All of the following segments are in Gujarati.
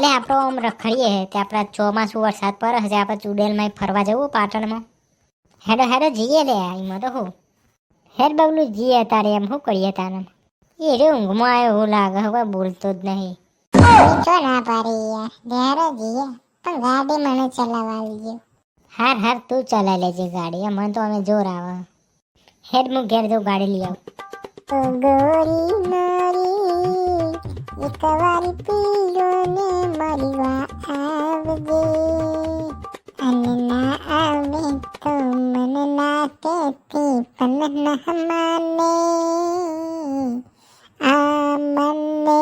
એટલે આપણો આમ રખડીએ તે આપણા ચોમાસું વરસાદ પર હશે આપણે ચુડેલમાં ફરવા જવું પાટણમાં. હેડો હેડો જઈએ લે એમાં તો હું. હેડ બબલું જઈએ તારે એમ શું કરીએ તારે. એ રે ઊંઘમાં આવ્યો એવું લાગે હવે બોલતો જ નહીં. ચો ના પાડી યાર ઘેર જઈએ પણ ગાડી મને ચલાવવા આવજો હાર હાર તું ચલાવી લેજે ગાડી એમ મને તો અમે જોર આવે. હેડ હું ઘેર જઉં ગાડી લઈ આવું. ગોરી મારી એક વારી પીલો કહેતી પણ ના માને આ મને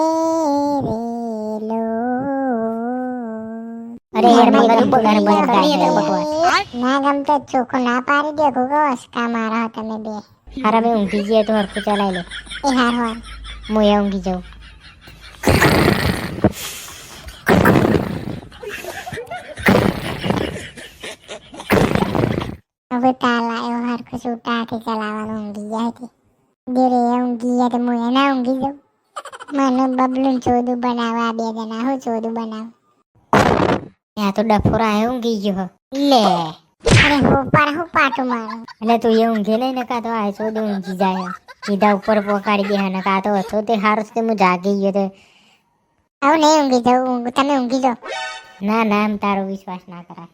રેલો અરે યાર મને બધું બગાડ બગાડ નહીં. તો બકવાસ ના ગમતો ચોખ્ખો ના પાડી દે ગોગો અસકા મારો તમે બે. હાર હવે ઊંઘી જઈએ તો હરખું ચલાવી લે. એ હાર હાર. હું એ ઊંઘી જાઉં. હવે તાલ આવ્યો હરખું છૂટાથી ચલાવવાનું ઊંઘી જાય તે દેરે ઊંઘી ગયા તો હું એના ઊંઘી જાઉં? મને બબલું ચોદું બનાવવા બે જણા હું ચોદું બનાવ. ત્યાં તો ડફોરા એ ઊંઘી ગયો લે. અરે હું પર હું પાટું મારું. એટલે તું એ ઊંઘે નહીં નકા તો આ ચોદું ઊંઘી જાય સીધા ઉપર પોકાડી ગયા ને કાં તો હતો તે હારું તે હું જાગી ગયો તે. આવું નહીં ઊંઘી જાઉં ઊંઘ તમે ઊંઘી જાઓ. ના ના એમ તારો વિશ્વાસ ના કરાય.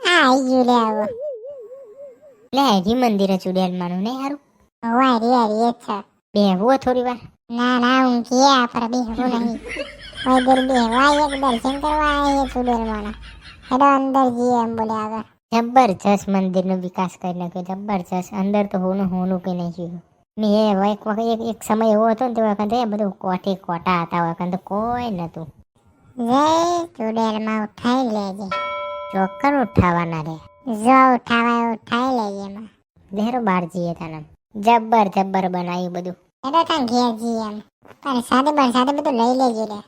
આ આવી ગયું લે આવો. લે હજી મંદિરે ચુડેલમાંનું ને હારું? હવે હરી હરી જ છે. બેહવું થોડી વાર? ના ના ઊંઘીએ આપણે બેહવું નહીં. બે બેહવા એક દર્શન કરવા આવીએ માના હેડો અંદર જઈએ એમ બોલે આગળ. જબરજસ્ત મંદિરનો વિકાસ કરી નાખ્યો જબરજસ્ત. અંદર તો હોનું હોનું કે નહીં જોયું મેં એ એક વખત એક એક સમય એવો હતો ને તે વખતે એ બધું કોઠી કોટા હતા વખત કોઈ નતું જય ચુડેલમાં ઉઠાઈ લેજે. ચોક્કર ઉઠાવાના રે. જો ઉઠાવાય ઉઠાઈ લઈએ એમાં. લહેરો બહાર જઈએ તને જબ્બર જબ્બર બનાવ્યું બધું. એટલે ત્યાં ઘેર જઈએ એમ. પણ સાથે બધું લઈ લેજે રે.